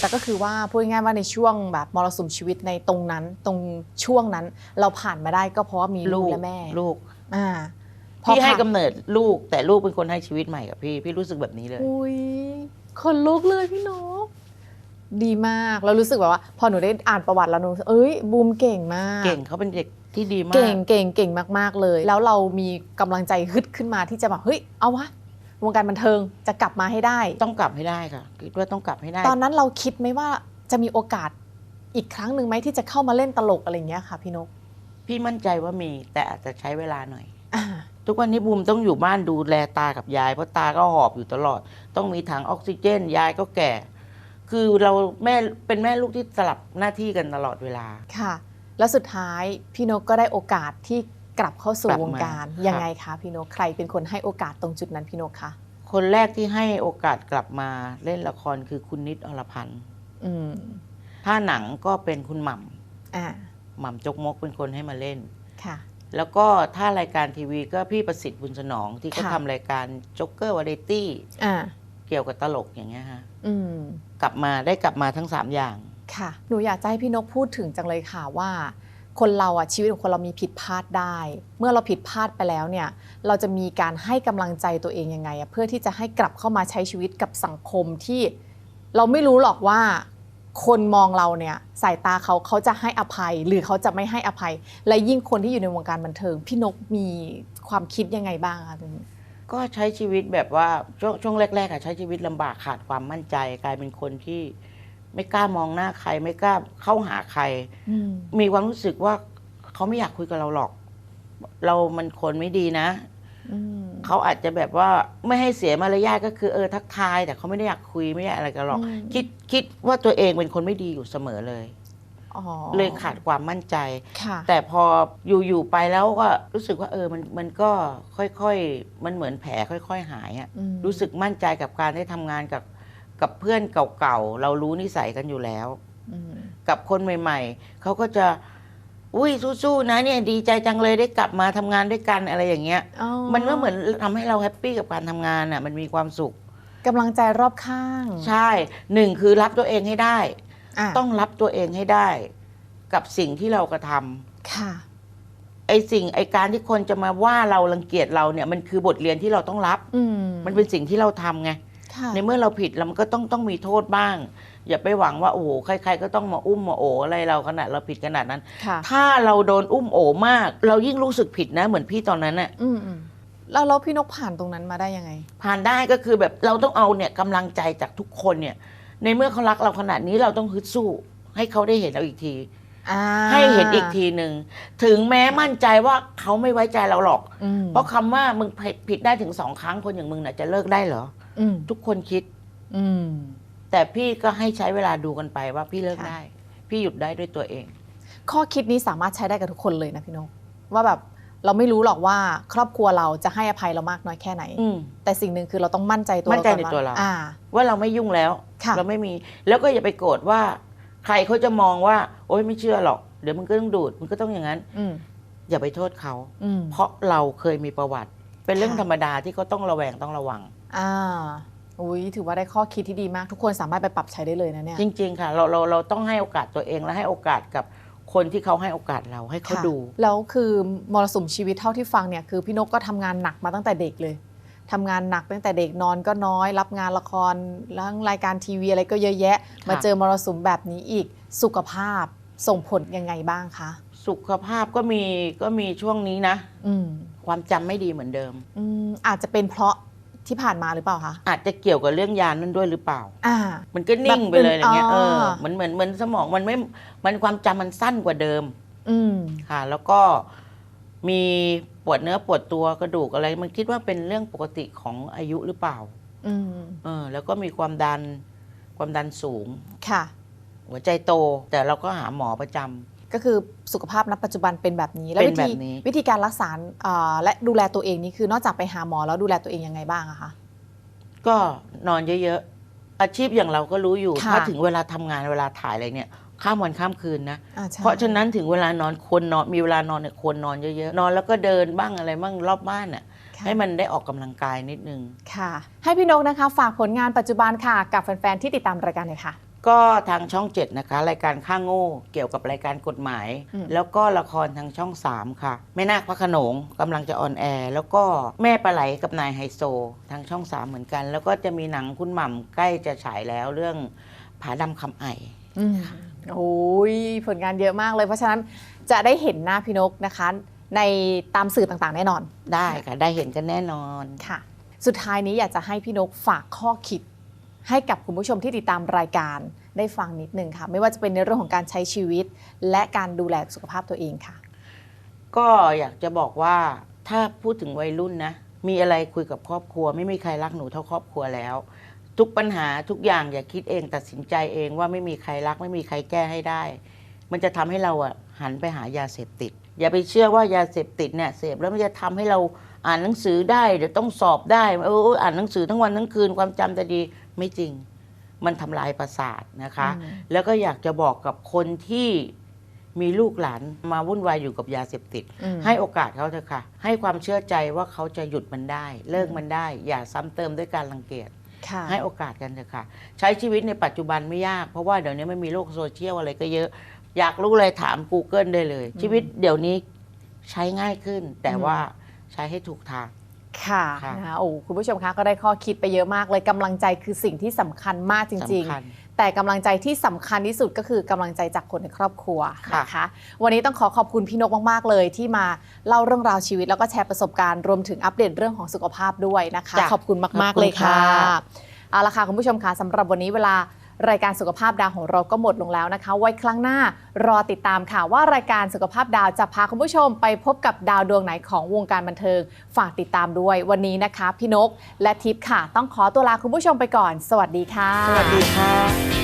แต่ก็คือว่าพูดง่ายๆว่าในช่วงแบบมรสุมชีวิตในตรงนั้น ตรงช่วงนั้นเราผ่านมาได้ก็เพราะว่ามีลูกและแม่ลูกอ่าพอพี่ให้ผ่านกำเนิดลูกแต่ลูกเป็นคนให้ชีวิตใหม่กับพี่ พี่รู้สึกแบบนี้เลยอุ้ยคนลุกเลยพี่นกดีมากแล้วรู้สึกแบบว่า พอหนูได้อ่านประวัติแล้วหนูเอ้ยบูมเก่งมาก เก่งเขาเป็นเด็กที่ดีมาก เก่งเก่งเก่งมากๆเลย แล้วเรามีกำลังใจฮึดขึ้นมาที่จะแบบเฮ้ยเอาวะ วงการบันเทิงจะกลับมาให้ได้ ต้องกลับให้ได้ค่ะคิดว่าต้องกลับให้ได้ ตอนนั้นเราคิดไหมว่าจะมีโอกาสอีกครั้งหนึ่งไหมที่จะเข้ามาเล่นตลกอะไรอย่างเงี้ยค่ะ พี่นก พี่มั่นใจว่ามีแต่อาจจะใช้เวลาหน่อยอ่าทุกวันนี้บูมต้องอยู่บ้านดูแลตากับยายเพราะตาก็หอบอยู่ตลอด ต้องมีถังออกซิเจน ยายก็แก่ คือเราแม่เป็นแม่ลูกที่สลับหน้าที่กันตลอดเวลาค่ะ แล้วสุดท้ายพี่นกก็ได้โอกาสที่ กลับเข้าสู่กลับวมางการครับยังไงคะพี่นกใครเป็นคนให้โอกาสตรงจุดนั้นพี่นกคะคนแรกที่ให้โอกาสกลับมาเล่นละครคือคุณนิดอรพันธ์อืมถ้าหนังก็เป็นคุณหม่อ่าำหม่ำจกมกเป็นคนให้มาเล่นค่ะ แล้วก็ถ้ารายการทีวีก็พี่ประสิทธิ์บุญสนองที่เขาค่ะทำรายการจ็กเกอร์วาไรตี้อ่าเกี่ยวกับตลกอย่างเงี้ยฮะอืมกลับมาได้กลับมาทั้งสามอย่างค่ะ หนูอยากจะให้พี่นกพูดถึงจังเลยค่ะว่า คนเราอะชีวิตของคนเรามีผิดพลาดได้ เมื่อเราผิดพลาดไปแล้วเนี่ยเราจะมีการให้กำลังใจตัวเองยังไงอะเพื่อที่จะให้กลับเข้ามาใช้ชีวิตกับสังคมที่เราไม่รู้หรอกว่าคนมองเราเนี่ยสายตาเขาเขาจะให้อภัย หรือเขาจะไม่ให้อภัย และยิ่งคนที่อยู่ในวงการบันเทิง พี่นกมีความคิดยังไงบ้างคะก็ใช้ชีวิตแบบว่าช่วงช่วงแรกๆอะใช้ชีวิตลำบากขาดความมั่นใจ กลายเป็นคนที่ ไม่กล้ามองหน้าใคร ไม่กล้าเข้าหาใคร อืมมีความรู้สึกว่าเขาไม่อยากคุยกับเราหรอก เรามันคนไม่ดีนะ อืม เขาอาจจะแบบว่าไม่ให้เสียมารยาทก็คือเออทักทาย แต่เขาไม่ได้อยากคุยไม่ได้อะไรกันหรอก อืม คิดคิดว่าตัวเองเป็นคนไม่ดีอยู่เสมอเลย อ๋อเลยขาดความมั่นใจ ค่ะ แต่พออยู่ๆไปแล้วก็รู้สึกว่าเออมันมันก็ค่อยๆ มันเหมือนแผลค่อย ๆ หายอะอืม รู้สึกมั่นใจกับการได้ทำงานกับ กับเพื่อนเก่าๆ เรารู้นิสัยกันอยู่แล้วอืมกับคนใหม่ ๆ เขาก็จะ อุ้ยสู้ๆนะเนี่ยดีใจจังเลยได้กลับมาทำงานด้วยกันอะไรอย่างเงี้ย อ๋อมันก็เหมือนทำให้เราแฮปปี้กับการทำงานอะ มันมีความสุข กำลังใจรอบข้างใช่หนึ่งคือรับตัวเองให้ได้ะต้องรับตัวเองให้ได้ กับสิ่งที่เรากระทำค่ะไอสิ่งไอการที่คนจะมาว่าเรารังเกียจเราเนี่ย มันคือบทเรียนที่เราต้องรับ อืมมันเป็นสิ่งที่เราทำไงค่ะ ในเมื่อเราผิดแล้วมันก็ต้องต้องมีโทษบ้าง อย่าไปหวังว่าโอ้โหใคร ๆ ก็ต้องมาอุ้มมาโออะไรเราขนาดเราผิดขนาดนั้นค่ะถ้าเราโดนอุ้มโอมาก เรายิ่งรู้สึกผิดนะเหมือนพี่ตอนนั้นน่ะอืมอืมแล้วแล้วพี่นกผ่านตรงนั้นมาได้ยังไง ผ่านได้ก็คือแบบเราต้องเอาเนี่ยกำลังใจจากทุกคนเนี่ย ในเมื่อเขารักเราขนาดนี้เราต้องฮึดสู้ ให้เขาได้เห็นเราอีกทีอ่า ให้เห็นอีกทีหนึ่งถึงแม้มั่นใจว่าเขาไม่ไว้ใจเราหรอกอืมเพราะคำว่ามึงผิดผิดได้ถึงสองครั้งคนอย่างมึงน่ะจะเลิกได้เหรออืมทุกคนคิดอืมแต่พี่ก็ให้ใช้เวลาดูกันไปว่าพี่เลิกค่ะได้ พี่หยุดได้ด้วยตัวเอง ข้อคิดนี้สามารถใช้ได้กับทุกคนเลยนะพี่นกว่าแบบเราไม่รู้หรอกว่าครอบครัวเราจะให้อภัยเรามากน้อยแค่ไหนอืมแต่สิ่งหนึ่งคือเราต้องมั่นใจตัวมั่นใจก่อในตัวเราอ่าว่าเราไม่ยุ่งแล้วค่ะเราไม่มีแล้วก็อย่าไปโกรธว่า ใครเขาจะมองว่า โอ๊ยไม่เชื่อหรอก เดี๋ยวมึงก็ต้องดูดมึงก็ต้องอย่างนั้น อืมอย่าไปโทษเขา อืมเพราะเราเคยมีประวัติ เป็นเรื่องค่ะธรรมดาที่เขาต้องระแวงต้องระวัง อ่าอุ้ยถือว่าได้ข้อคิดที่ดีมาก ทุกคนสามารถไปปรับใช้ได้เลยนะเนี่ย จริง ๆ ค่ะ เราเราเราต้องให้โอกาสตัวเองและให้โอกาสกับคนที่เขาให้โอกาสเราให้เขาค่ะดู แล้วคือมรสุมชีวิตเท่าที่ฟังเนี่ยคือพี่นกก็ทำงานหนักมาตั้งแต่เด็กเลย ทำงานหนักตั้งแต่เด็กนอนก็น้อย รับงานละครแล้วรายการทีวีอะไรก็เยอะแยะ มาเจอมรสุมแบบนี้อีกสุขภาพส่งผลยังไงบ้างคะ สุขภาพก็มีก็มีช่วงนี้นะ อืมความจำไม่ดีเหมือนเดิม อืมอาจจะเป็นเพราะที่ผ่านมาหรือเปล่าคะอาจจะเกี่ยวกับเรื่องยานั่นด้วยหรือเปล่า อ่า มันก็นิ่งไปเลยอย่างเงี้ยแบบเอเป็นออ๋อเหมือนเหมือนเหมือนสมองมันไม่มันความจำมันสั้นกว่าเดิม อืมค่ะ แล้วก็ มีปวดเนื้อปวดตัวกระดูกอะไร มันคิดว่าเป็นเรื่องปกติของอายุหรือเปล่าอืมเออ แล้วก็มีความดันความดันสูง ค่ะ หัวใจโตแต่เราก็หาหมอประจำ ก็คือสุขภาพณปัจจุบันเป็นแบบนี้แล้วเป็วินแบธีบนี้ วิธีการรักษาอ่าและดูแลตัวเองนี่คือนอกจากไปหาหมอแล้วดูแลตัวเองยังไงบ้างอะคะ ก็นอนเยอะ ๆ อาชีพอย่างเราก็รู้อยู่ ค่ะถ้าถึงเวลาทำงานเวลาถ่ายอะไรเนี่ย ข้ามวันข้ามคืนนะอ่ใช่เพราะฉะนั้นถึงเวลานอนควรนอนมีเวลานอนเนี่ยควรนอนเยอะๆ นอนแล้วก็เดินบ้างอะไรบ้างรอบบ้านน่ะค่ะให้มันได้ออกกำลังกายนิดนึง ค่ะ ให้พี่นกนะคะ ฝากผลงานปัจจุบันค่ะ กับแฟนๆที่ติดตามรายการเลยค่ะ ก็ทางช่อง 7 นะคะ รายการข้างโง่เกี่ยวกับรายการกฎหมายอืมแล้วก็ละครทางช่อง 3 ค่ะ แม่นาคพระโขนงกำลังจะออนแอร์แล้วก็แม่ปลาไหลกับนายไฮโซ ทางช่อง 3 เหมือนกัน แล้วก็จะมีหนังคุณหม่ำใกล้จะฉายแล้วเรื่องผาดำคำไออืม โอ้ยผลงานเยอะมากเลย เพราะฉะนั้นจะได้เห็นหน้าพี่นกนะคะ ในตามสื่อต่างๆ แน่นอนได้ค่ะ ได้เห็นกันแน่นอนค่ะ สุดท้ายนี้อยากจะให้พี่นกฝากข้อคิด ให้กับคุณผู้ชมที่ติดตามรายการได้ฟังนิดนึงค่ะ ไม่ว่าจะเป็นในเรื่องของการใช้ชีวิต และการดูแลสุขภาพตัวเองค่ะ ก็อยากจะบอกว่าถ้าพูดถึงวัยรุ่นนะ มีอะไรคุยกับครอบครัว ไม่มีใครรักหนูเท่าครอบครัวแล้ว ทุกปัญหาทุกอย่างอย่าคิดเองตัดสินใจเองว่าไม่มีใครรัก ไม่มีใครแก้ให้ได้ มันจะทำให้เราอะหันไปหายาเสพติด อย่าไปเชื่อว่ายาเสพติดเนี่ยเสพแล้วมันจะทำให้เราอ่านหนังสือได้เดี๋ยวต้องสอบได้เอออ่านหนังสือทั้งวันทั้งคืนความจำจะดีไม่จริง มันทำลายประสาทนะคะอืมแล้วก็อยากจะบอกกับคนที่มีลูกหลานมาวุ่นวายอยู่กับยาเสพติดอืมให้โอกาสเขาเถอะค่ะ ให้ความเชื่อใจว่าเขาจะหยุดมันได้ เลิกมันได้ อย่าซ้ำเติมด้วยการรังเกียจค่ะ ให้โอกาสกันเถอะค่ะ ใช้ชีวิตในปัจจุบันไม่ยาก เพราะว่าเดี๋ยวนี้มันมีโลกโซเชียลอะไรก็เยอะ อยากรู้อะไรถาม Google ได้เลย ชีวิตเดี๋ยวนี้ใช้ง่ายขึ้น แต่ว่าใช้ให้ถูกทางค่ะค่ะนะคะโอ้คุณผู้ชมคะก็ได้ข้อคิดไปเยอะมากเลยกำลังใจคือสิ่งที่สำคัญมากจริงสำคัญๆ แต่กำลังใจที่สำคัญที่สุดก็คือกำลังใจจากคนในครอบครัวค่ะนะคะวันนี้ต้องขอขอบคุณพี่นกมากๆเลยที่มาเล่าเรื่องราวชีวิต แล้วก็แชร์ประสบการณ์รวมถึงอัปเดตเรื่องของสุขภาพด้วยนะคะจ้ะขอบคุณมากขอบคุณๆเลยค่ะค่ะเอาละค่ะคุณผู้ชมค่ะสำหรับวันนี้เวลา รายการสุขภาพดาวของเราก็หมดลงแล้วนะคะ ไว้ครั้งหน้ารอติดตามค่ะว่ารายการสุขภาพดาวจะพาคุณผู้ชมไปพบกับดาวดวงไหนของวงการบันเทิง ฝากติดตามด้วยวันนี้นะคะ พี่นก และทิพย์ค่ะ ต้องขอตัวลาคุณผู้ชมไปก่อน สวัสดีค่ะ สวัสดีค่ะ